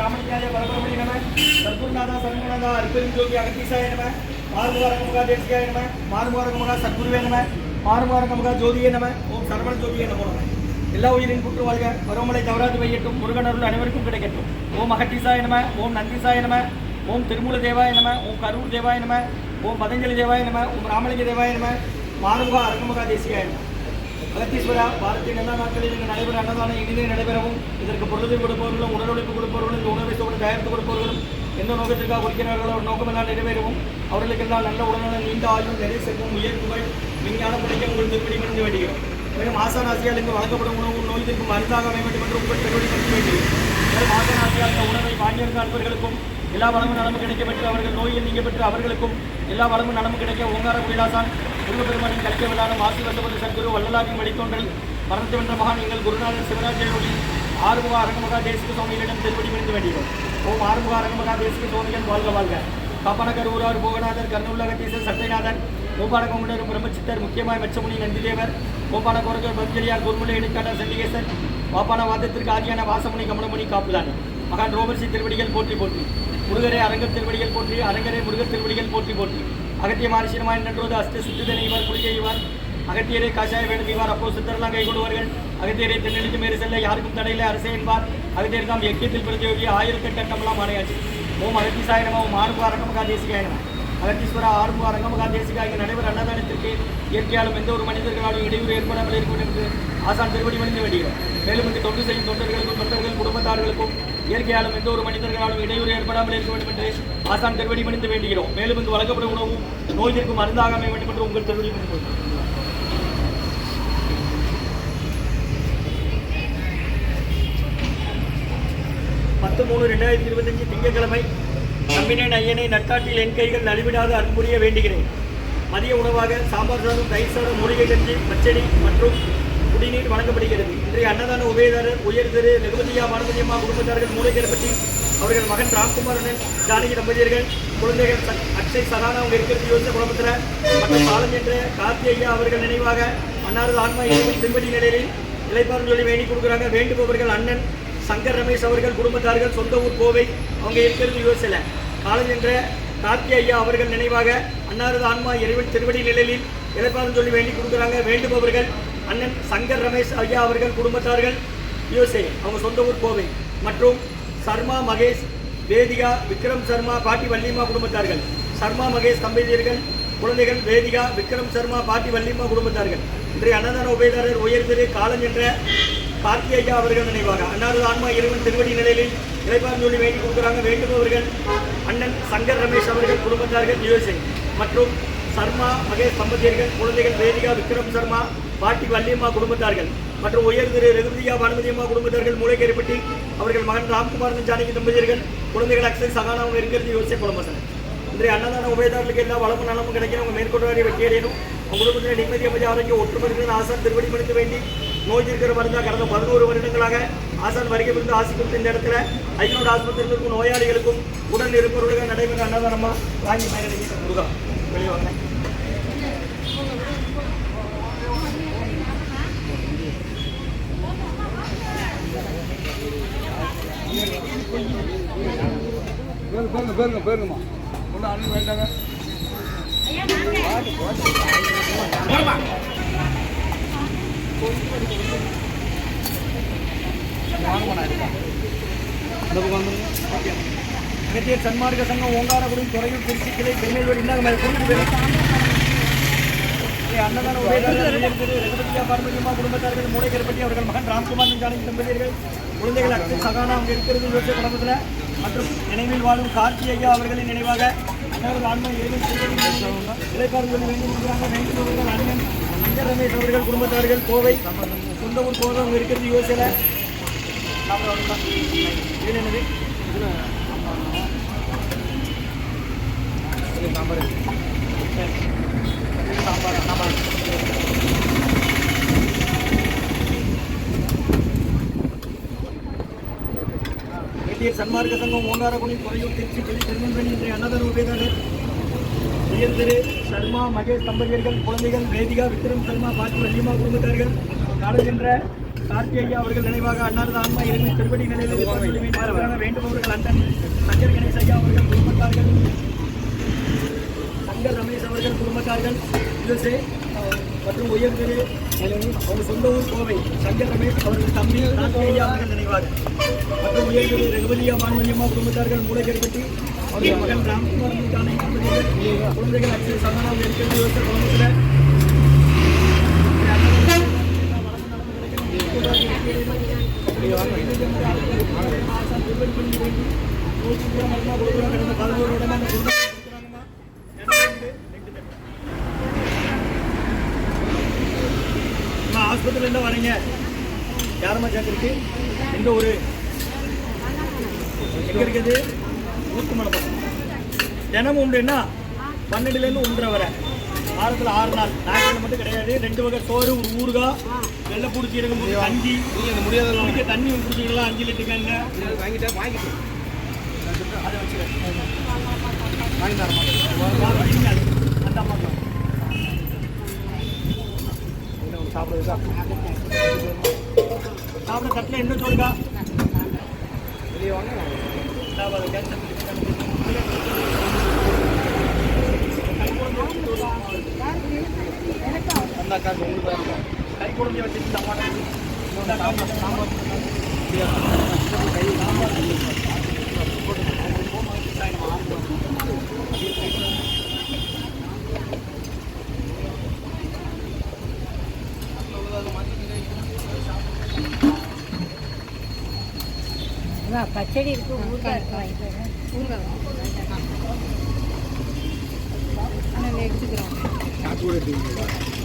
ராமலிங்காய பரபரமணி நம சத்குருநாதா சண்முகநாதா அற்பெருஞ்சோதி அகத்தீசாய நம மாறுமுகாரகமுகா தேசிகாய நம மாறுமுகாரகமுகா சத்குருவே நம மாறுமுகாரகமுகா ஜோதியே நம ஓம் சரவண ஜோதியே நமோ நம எல்லா உயிரின் புற்று வாழ்க பருவமழை தவறாது பெய்யட்டும் முருகன் அருள் அனைவருக்கும் கிடைக்கட்டும் ஓம் அகத்தீசாய நம ஓம் நந்திசாய நம ஓம் திருமூல தேவாய நம ஓம் கரூர் தேவாய நம ஓம் பதஞ்சலி தேவாய நம ஓம் ராமலிங்க தேவாய நம மாறுமுகா அரங்கமுகா தேசியாய நம. அகத்தீஸ்வரா பாரதிய நல்ல நாட்களில் இங்கு நடைபெற அன்னதானம் இனிதே நடைபெறவும் இதற்கு பொருளை கொடுப்பவர்களும் உடல் உழைப்பு கொடுப்பவர்களும் இந்த உணவை சோடு தயாரித்து கொடுப்பவர்களும் எந்த நோக்கத்திற்காக கொடுக்கிறார்களோ ஒரு நோக்கமெல்லாம் நிறைவேறவும் அவர்களுக்கெல்லாம் நல்ல உடல்நலம் நீண்ட ஆயுள் நிறைய செல்வம் உயர் புகழ் விஞ்ஞானம் படிக்க உங்கள் திருப்படி மணிந்து வேண்டுகிறோம். மேலும் ஆசாராசியால் இங்கு வழங்கப்படும் உணவு நோய் தீர்க்கும் மருந்தாக அமைய வேண்டும் என்று உங்கள் பெருவடி மணிந்து வேண்டுகிறோம். மேலும் ஆசாராசியால் இந்த உணவை வாங்கியிருந்த அன்பர்களுக்கும் எல்லா வளமும் நலமும் கிடைக்க பெற்று அவர்கள் நோயில் நீங்க பெற்று அவர்களுக்கும் எல்லா வளமும் நலமும் கிடைக்க ஓங்கார குயிலாசான் முருகப்பெருமானின் கலைக்க விழாலும் ஆசி வந்தபதி சத்குரு வள்ளலாவின் வழித்தோன்றல் மரணத்தை வென்ற மகான் எங்கள் குருநாதர் சிவராஜயோகி ஆறுமுக அரங்கமகா தேசிக சுவாமிகளிடம் திருப்படி விழுந்து வேண்டியோம் ஓம் ஆறுமுக அரங்கமகா தேசிக சுவாமிகள் வாழ்க வாழ்க. காப்பானகர் ஊரார் போகநாதர் கர்ணவுலகத்தீசர் சட்டைநாதர் கோபாலகோமுடர் பிரம்மச்சித்தர் முக்கியமாய் மெச்சமுனி நந்திதேவர் கோபால கோரகர் பஞ்சலியார் குருமுலை இணைக்காடர் சண்டிகேசர் வாப்பான வாதத்திற்கு ஆதியான வாசமுனி கமலமுனி காப்புதான். மகான் ரோமர்சி திருவடிகள் போற்றி போற்றி. முருகரே அரங்கத் திருவடிகள் போற்றி அரங்கரே முருகர் திருவடிகள் போற்றி போற்றி. அகத்திய மாரிசினமாய் நின்றது அஸ்த சித்துதனை இவர் குளிகை இவர் அகத்தியரை காஷாய வேணும் இவர் அப்போ சித்தரெல்லாம் கைகொள்வார்கள் அகத்தியரை தென்னெழுத்து மேறு செல்ல யாருக்கும் தடையில்லை அரசே என்பார். அகத்தியர் தாம் யக்கியத்தில் பிரதியோகி ஆயிரத்தெட்டு அட்டமெல்லாம் ஆணையாச்சு. ஓம் அகத்திசாய நம ஓம் ஆறுமுக அரங்கமகா தேசிகாய நம. அகத்தீஸ்வரா ஆறுமுக அரங்கமகா தேசிகா இங்கே நடைபெற அன்னதானத்திற்கு இயற்கையாலும் எந்த ஒரு மனிதர்களாலும் இடையூறு ஏற்படாமல் இருக்கும் என்று ஆசான் திருவடி மணிந்து வேண்டுகிறோம் மேலும் இங்கு தொண்டு செய்யும் தொண்டர்களுக்கும் தொண்டர்கள் குடும்பத்தார்களுக்கும் இயற்கையாலும் எந்த ஒரு மனிதர்களாலும் இடையூறு ஏற்படாமல் இருக்க வேண்டும் என்று ஆசான் திருவடி பணிந்து வேண்டுகிறோம். மேலும் இங்கு வழங்கப்படும் உணவும் நோய் தீர்க்கும் மருந்தாக அமைய வேண்டும் என்று உங்கள் திருவடி பணிந்து பத்து மூணு ரெண்டாயிரத்தி இருபத்தஞ்சு திங்கட்கிழமை நம்பினேன் ஐயனை நட்டாட்டில் என் கைகள் நலிவிடாத அன்புரிய வேண்டுகிறேன். மதிய உணவாக சாம்பார் சாதம் தயிர் சாதம் மூலிகை கஞ்சி பச்சடி மற்றும் குடிநீர் வழங்கப்படுகிறது. இன்றைய அன்னதான உபயதாரர் உயர் திரு ரகுபதியா பானுமதியம்மா குடும்பத்தார்கள் மூளைக்கரப்பட்டி அவர்கள் மகன் ராம்குமாரன் ஜானகி தம்பதியர்கள் குழந்தைகள் ச- அக்ஷய் சதானா அவங்க இருக்கிறது யோசிச்ச குழப்பத்தில் மற்றும் பாலம் என்ற கார்த்தி ஐயா அவர்கள் நினைவாக அன்னாரது ஆன்மா இறைவன் திருப்பதி நிலையில் இளைப்பாறும் சொல்லி வேண்டி கொடுக்குறாங்க. வேண்டுபவர்கள் அண்ணன் சங்கர் ரமேஷ் அவர்கள் குடும்பத்தார்கள் சொந்த ஊர் கோவை அவங்க இருக்கிறது யோசில காலம் என்ற கார்த்தி ஐயா அவர்கள் நினைவாக அன்னாரது ஆன்மா இறைவன் திருவடி நிலையில் இளைப்பாறும் சொல்லி வேண்டி கொடுக்குறாங்க. வேண்டுபவர்கள் அண்ணன் சங்கர் ரமேஷ் ஐயா அவர்கள் குடும்பத்தார்கள் யூஎஸ்ஏ அவங்க சொந்த ஊர் கோவை. மற்றும் சர்மா மகேஷ் வேதிகா விக்ரம் சர்மா பாட்டி வள்ளிமா குடும்பத்தார்கள். சர்மா மகேஷ் தம்பதியர்கள் குழந்தைகள் வேதிகா விக்ரம் சர்மா பாட்டி வள்ளிமா குடும்பத்தார்கள். இன்றைய அன்னதான உபயதாரர் உயர் திரு என்ற கார்த்தி ஐயா அவர்கள் நினைவாக அன்னாரது ஆன்மா இறைவன் திருவடி நிலையில் இளைப்பார் சொல்லி வேண்டி கொடுக்குறாங்க வேண்டுபவர்கள் அண்ணன் சங்கர் ரமேஷ் அவர்கள் குடும்பத்தார்கள் யூஎஸ்ஏ. மற்றும் சர்மா மகேஷ் தம்பதியர்கள் குழந்தைகள் வேதிகா விக்ரம் சர்மா பாட்டி வள்ளியம்மா குடும்பத்தார்கள் மற்றும் உயர் திரு ரகுபதியா பானுமதியம்மா குடும்பத்தார்கள் மூளைக்கேறிப்பட்டி அவர்கள் மகன் ராம்குமார் ஜானகி தம்பதியர்கள் குழந்தைகள் அக்சரி சகானா இருக்கிறது யோசிச்ச குழம்பசன் இன்றைய அன்னதான உபயதாரர்களுக்கு எல்லா வளமும் நலமும் கிடைக்கணும். அவங்க மேற்கொண்டு வெற்றி அடையணும் உங்க குடும்பத்தில் நிம்மதி அமைதி ஆரோக்கியம் ஒற்றுமை இருக்கிற ஆசான் திருவடி மணித்து வேண்டி நோய் இருக்கிற மருந்தா கடந்த பதினோரு வருடங்களாக ஆசான் வருகை விருந்து ஆசி கொடுத்த இந்த இடத்துல ஐநூறு ஆஸ்பத்திரியில் இருக்கும் நோயாளிகளுக்கும் உடல் இருப்பவர்களுக்கு நடைபெற அன்னதானமா வாங்கி மேலே முருகா. வெளியே வாங்க. பேருங்க பேருங்க பேருங்கம்மா. ஒன்றும் அனுப்பி வேண்டாங்க. அகத்தியர் சன்மார்க்க சங்கம் ஓங்காரகுடி துறையூர் திருச்சி கிளை திருநெல்வேலி இந்தாங்க குறிப்பு பேர் அன்னதான உபயதாரர் உயர் திரு ரகுபதியா பார்வதியம்மா அவர்கள் மகன் ராம்குமார் ஜானகி தம்பதியர்கள் குழந்தைகள் அக்ஷய் சகானா அவங்க இருக்கிறது யோசிச்ச குடும்பத்தில். மற்றும் நினைவில் வாழும் கார்த்தி ஐயா அவர்களின் நினைவாக அன்னவர்கள் ஆன்மா இறைவன் இலைப்பாறுதல் வேண்டும் இருக்கிறாங்க அண்ணன் சங்கர் ரமேஷ் அவர்கள் குடும்பத்தார்கள் கோவை சொந்த ஊர் கோவை அவங்க இருக்கிறது யோசில இது என்னது சாம்பார் சாம்பார். வேட்டியர் சன்மார்க்க சங்கம் ஓங்காரகுடி குறையூர் திருச்சி கிளை திருநெல்வேலி இன்றைய அன்னதான உபயதாரர் உயர்திரு சர்மா மகேஷ் தம்பதியர்கள் குழந்தைகள் வேதிகா விக்ரம் சர்மா பாட்டி வள்ளிமா குடும்பத்தார்கள் நாடுகின்ற கார்த்திகையா அவர்கள் நினைவாக அன்னாரது ஆன்மா இறைமை திருப்பதி நிலையில் வேண்டுபவர்கள் அண்ணன் சங்கர் கணேஷ் ஐயா அவர்கள் குடும்பத்தார்கள் சங்கர் ரமேஷ் அவர்கள் குடும்பத்தார்கள். யுஎஸ்ஏ மற்றும் உயர்திரு அவர் சொந்த ஊர் கோவை சங்கர் ரமேஷ் அவர்கள் தம்பி கார்த்திகையா அவர்கள் நினைவாக மற்றும் உயர்திரு ரகுபதியா மான்மணியம்மா குடும்பத்தார்கள் மூளைக்கருப்பட்டி அவருடைய மகன் ராம்குமார் மீதான தம்பதியர்கள் குழந்தைகள் அக்ஷய் சமனா இருக்கிறது யோசித்த குடும்பத்தில் ஆஸ்பத்திரியில் என்ன வரீங்க? யாரம்மா சேர்த்துருக்கு எந்த ஊர்? எங்கே இருக்குது? ஊத்து பக்கம். தினமும் உண்டுன்னா பன்னெண்டுலேருந்து ஒன்றரை வரை. வாரத்தில் ஆறு நாள். ஞாயிற்றுக்கிழமை மட்டும் கிடையாது. ரெண்டு வகை சோறு ஒரு ஊறுகாய் வெள்ளை பிடிச்சி இருக்கும் நீங்கள் முடியாத குடிக்க தண்ணி பிடிச்சிக்கலாம் அஞ்சு லிட்டர் கேங்க வாங்கிட்டேன் வாங்கிட்டு அதை வச்சுக்கிறேன். வாங்கி தர மாட்டேன் சாப்பிடுறதுக்கா சாப்பிட தட்டில் என்ன சொல்லுக்கா வெளியே வாங்க சாப்பாடு உங்களுக்கு கை குழந்தைய வச்சுட்டு சாம்பார் அதான் பச்சடி இருக்கு ஊறுகாய் இருக்கு காசு கூட எடுத்துக்கீங்களா